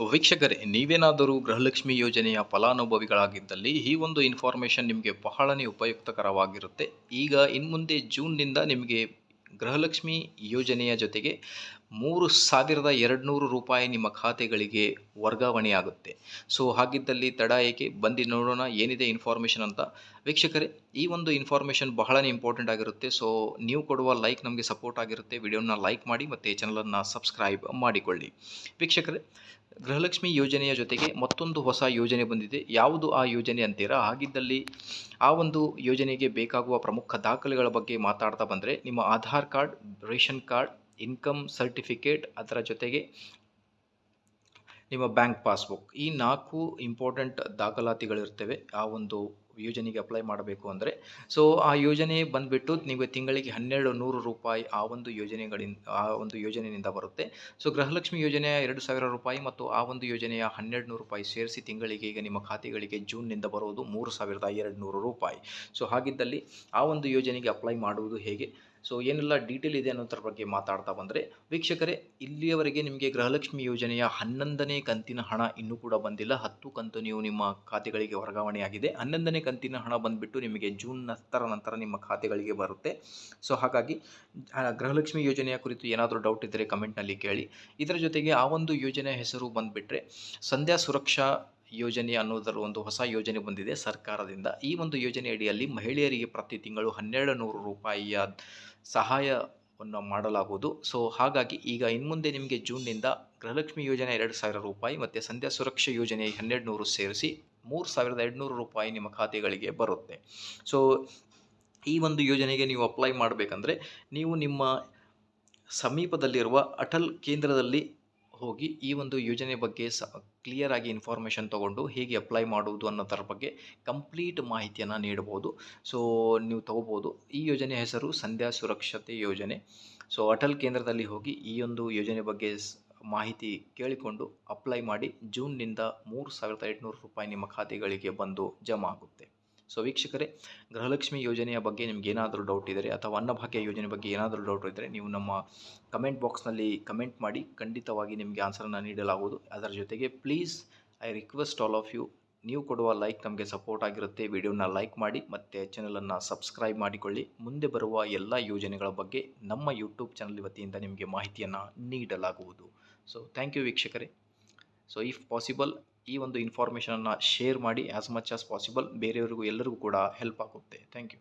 ವೀಕ್ಷಕರೇ, ನೀವೇನಾದರೂ ಗೃಹಲಕ್ಷ್ಮಿ ಯೋಜನೆಯ ಫಲಾನುಭವಿಗಳಾಗಿದ್ದಲ್ಲಿ ಈ ಒಂದು ಇನ್ಫಾರ್ಮೇಷನ್ ನಿಮಗೆ ಬಹಳನೇ ಉಪಯುಕ್ತಕರವಾಗಿರುತ್ತೆ. ಈಗ ಇನ್ಮುಂದೆ ಜೂನ್ನಿಂದ ನಿಮಗೆ ಗೃಹಲಕ್ಷ್ಮಿ ಯೋಜನೆಯ ಜೊತೆಗೆ ಮೂರು ಸಾವಿರದ ಎರಡು ನೂರು ರೂಪಾಯಿ ನಿಮ್ಮ ಖಾತೆಗಳಿಗೆ ವರ್ಗಾವಣೆಯಾಗುತ್ತೆ. ಸೊ, ಹಾಗಿದ್ದಲ್ಲಿ ತಡ ಏಕೆ? ಬಂದು ನೋಡೋಣ ಏನಿದೆ ಇನ್ಫಾರ್ಮೇಷನ್ ಅಂತ. ವೀಕ್ಷಕರೇ, ಈ ಒಂದು ಇನ್ಫಾರ್ಮೇಷನ್ ಬಹಳನೇ ಇಂಪಾರ್ಟೆಂಟ್ ಆಗಿರುತ್ತೆ. ಸೊ, ನೀವು ಕೊಡುವ ಲೈಕ್ ನಮಗೆ ಸಪೋರ್ಟ್ ಆಗಿರುತ್ತೆ. ವಿಡಿಯೋನ ಲೈಕ್ ಮಾಡಿ ಮತ್ತು ಚಾನಲನ್ನು ಸಬ್ಸ್ಕ್ರೈಬ್ ಮಾಡಿಕೊಳ್ಳಿ. ವೀಕ್ಷಕರೇ ಗೃಹಲಕ್ಷ್ಮಿ ಯೋಜನೆಯ ಜೊತೆಗೆ ಮತ್ತೊಂದು ಹೊಸ ಯೋಜನೆ ಬಂದಿದೆ. ಯಾವುದು ಆ ಯೋಜನೆ ಅಂತೀರಾ? ಹಾಗಿದ್ದಲ್ಲಿ ಆ ಒಂದು ಯೋಜನೆಗೆ ಬೇಕಾಗುವ ಪ್ರಮುಖ ದಾಖಲೆಗಳ ಬಗ್ಗೆ ಮಾತಾಡ್ತಾ ಬಂದರೆ ನಿಮ್ಮ Aadhaar card, ration card, income certificate ಅದರ ಜೊತೆಗೆ ನಿಮ್ಮ ಬ್ಯಾಂಕ್ ಪಾಸ್ಬುಕ್. ಈ ನಾಲ್ಕು ಇಂಪಾರ್ಟೆಂಟ್ ದಾಖಲಾತಿಗಳಿರ್ತವೆ. ಆ ಒಂದು ಯೋಜನೆಗೆ ಅಪ್ಲೈ ಮಾಡಬೇಕು ಅಂದರೆ. ಸೊ ಆ ಯೋಜನೆ ಬಂದುಬಿಟ್ಟು ನಿಮಗೆ ತಿಂಗಳಿಗೆ ಹನ್ನೆರಡು ನೂರು ರೂಪಾಯಿ ಆ ಒಂದು ಯೋಜನೆಗಳಿಂದ, ಆ ಒಂದು ಯೋಜನೆಯಿಂದ ಬರುತ್ತೆ. ಸೊ ಗೃಹಲಕ್ಷ್ಮಿ ಯೋಜನೆಯ ಎರಡು ಸಾವಿರ ರೂಪಾಯಿ ಮತ್ತು ಆ ಒಂದು ಯೋಜನೆಯ ಹನ್ನೆರಡು ನೂರು ರೂಪಾಯಿ ಸೇರಿಸಿ ತಿಂಗಳಿಗೆ ಈಗ ನಿಮ್ಮ ಖಾತೆಗಳಿಗೆ ಜೂನ್ನಿಂದ ಬರುವುದು ಮೂರು ಸಾವಿರದ ಎರಡು ನೂರು ರೂಪಾಯಿ. ಸೊ ಹಾಗಿದ್ದಲ್ಲಿ ಆ ಒಂದು ಯೋಜನೆಗೆ ಅಪ್ಲೈ ಮಾಡುವುದು ಹೇಗೆ? ಸೊ ಏನೆಲ್ಲ ಡೀಟೇಲ್ ಇದೆ ಅನ್ನೋದ್ರ ಬಗ್ಗೆ ಮಾತಾಡ್ತಾ ಬಂದರೆ, ವೀಕ್ಷಕರೇ, ಇಲ್ಲಿಯವರೆಗೆ ನಿಮಗೆ ಗೃಹಲಕ್ಷ್ಮಿ ಯೋಜನೆಯ ಹನ್ನೊಂದನೇ ಕಂತಿನ ಹಣ ಇನ್ನೂ ಕೂಡ ಬಂದಿಲ್ಲ. ಹತ್ತು ಕಂತು ನೀವು ನಿಮ್ಮ ಖಾತೆಗಳಿಗೆ ವರ್ಗಾವಣೆಯಾಗಿದೆ. ಹನ್ನೊಂದನೇ ಕಂತಿನ ಹಣ ಬಂದುಬಿಟ್ಟು ನಿಮಗೆ ಜೂನ್ ಹತ್ತರ ನಂತರ ನಿಮ್ಮ ಖಾತೆಗಳಿಗೆ ಬರುತ್ತೆ. ಸೊ ಹಾಗಾಗಿ ಗೃಹಲಕ್ಷ್ಮಿ ಯೋಜನೆಯ ಕುರಿತು ಏನಾದರೂ ಡೌಟ್ ಇದ್ದರೆ ಕಮೆಂಟ್ನಲ್ಲಿ ಕೇಳಿ. ಇದರ ಜೊತೆಗೆ ಆ ಒಂದು ಯೋಜನೆಯ ಹೆಸರು ಬಂದುಬಿಟ್ರೆ, ಸಂಧ್ಯಾ ಸುರಕ್ಷಾ ಯೋಜನೆ ಅನ್ನೋದರ ಒಂದು ಹೊಸ ಯೋಜನೆ ಬಂದಿದೆ ಸರ್ಕಾರದಿಂದ. ಈ ಒಂದು ಯೋಜನೆ ಅಡಿಯಲ್ಲಿ ಮಹಿಳೆಯರಿಗೆ ಪ್ರತಿ ತಿಂಗಳು ಹನ್ನೆರಡು ನೂರು ರೂಪಾಯಿಯ ಸಹಾಯವನ್ನು ಮಾಡಲಾಗುವುದು. ಸೊ, ಹಾಗಾಗಿ ಈಗ ಇನ್ಮುಂದೆ ನಿಮಗೆ ಜೂನ್ನಿಂದ ಗೃಹಲಕ್ಷ್ಮಿ ಯೋಜನೆ ಎರಡು ಸಾವಿರ ರೂಪಾಯಿ ಮತ್ತು ಸಂಧ್ಯಾ ಸುರಕ್ಷಾ ಯೋಜನೆ ಹನ್ನೆರಡು ನೂರು ಸೇರಿಸಿ ಮೂರು ಸಾವಿರದ ಎರಡುನೂರು ರೂಪಾಯಿ ನಿಮ್ಮ ಖಾತೆಗಳಿಗೆ ಬರುತ್ತೆ. ಸೊ, ಈ ಒಂದು ಯೋಜನೆಗೆ ನೀವು ಅಪ್ಲೈ ಮಾಡಬೇಕಂದ್ರೆ ನೀವು ನಿಮ್ಮ ಸಮೀಪದಲ್ಲಿರುವ ಅಟಲ್ ಕೇಂದ್ರದಲ್ಲಿ ಹೋಗಿ ಈ ಒಂದು ಯೋಜನೆ ಬಗ್ಗೆ ಸ ಕ್ಲಿಯರ್ ಆಗಿ ಇನ್ಫಾರ್ಮೇಷನ್ ತೊಗೊಂಡು ಹೇಗೆ ಅಪ್ಲೈ ಮಾಡುವುದು ಅನ್ನೋದರ ಬಗ್ಗೆ ಕಂಪ್ಲೀಟ್ ಮಾಹಿತಿಯನ್ನು ನೀಡ್ಬೋದು. ಸೊ ನೀವು ತಗೋಬೋದು. ಈ ಯೋಜನೆ ಹೆಸರು ಸಂಧ್ಯಾ ಸುರಕ್ಷತೆ ಯೋಜನೆ. ಸೊ ಅಟಲ್ ಕೇಂದ್ರದಲ್ಲಿ ಹೋಗಿ ಈ ಒಂದು ಯೋಜನೆ ಬಗ್ಗೆ ಮಾಹಿತಿ ಕೇಳಿಕೊಂಡು ಅಪ್ಲೈ ಮಾಡಿ ಜೂನ್ನಿಂದ ಮೂರು ಸಾವಿರದ ಎಂಟುನೂರು ರೂಪಾಯಿ ನಿಮ್ಮ ಖಾತೆಗಳಿಗೆ ಬಂದು ಜಮಾ ಆಗುತ್ತೆ. ಸೊ ವೀಕ್ಷಕರೇ, ಗೃಹಲಕ್ಷ್ಮಿ ಯೋಜನೆಯ ಬಗ್ಗೆ ನಿಮ್ಗೆ ಏನಾದರೂ ಡೌಟ್ ಇದ್ದರೆ ಅಥವಾ ಅನ್ನಭಾಗ್ಯ ಯೋಜನೆ ಬಗ್ಗೆ ಏನಾದರೂ ಡೌಟ್ ಇದ್ದರೆ ನೀವು ನಮ್ಮ ಕಮೆಂಟ್ ಬಾಕ್ಸ್ನಲ್ಲಿ ಕಮೆಂಟ್ ಮಾಡಿ, ಖಂಡಿತವಾಗಿ ನಿಮಗೆ ಆನ್ಸರನ್ನು ನೀಡಲಾಗುವುದು. ಅದರ ಜೊತೆಗೆ please I request all of you ನೀವು ಕೊಡುವ ಲೈಕ್ ನಮಗೆ ಸಪೋರ್ಟ್ ಆಗಿರುತ್ತೆ. ವಿಡಿಯೋನ ಲೈಕ್ ಮಾಡಿ, ಮತ್ತು ಚಾನಲನ್ನು ಸಬ್ಸ್ಕ್ರೈಬ್ ಮಾಡಿಕೊಳ್ಳಿ. ಮುಂದೆ ಬರುವ ಎಲ್ಲ ಯೋಜನೆಗಳ ಬಗ್ಗೆ ನಮ್ಮ ಯೂಟ್ಯೂಬ್ ಚಾನಲ್ ವತಿಯಿಂದ ನಿಮಗೆ ಮಾಹಿತಿಯನ್ನು ನೀಡಲಾಗುವುದು. ಸೊ ಥ್ಯಾಂಕ್ ಯು ವೀಕ್ಷಕರೇ. ಸೊ ಇಫ್ ಪಾಸಿಬಲ್ ಈ ಒಂದು ಇನ್ಫಾರ್ಮೇಷನನ್ನು ಶೇರ್ ಮಾಡಿ ಆ್ಯಸ್ ಮಚ್ ಆಸ್ ಪಾಸಿಬಲ್ ಬೇರೆಯವರಿಗೂ ಎಲ್ಲರಿಗೂ ಕೂಡ ಹೆಲ್ಪ್ ಆಗುತ್ತೆ. Thank you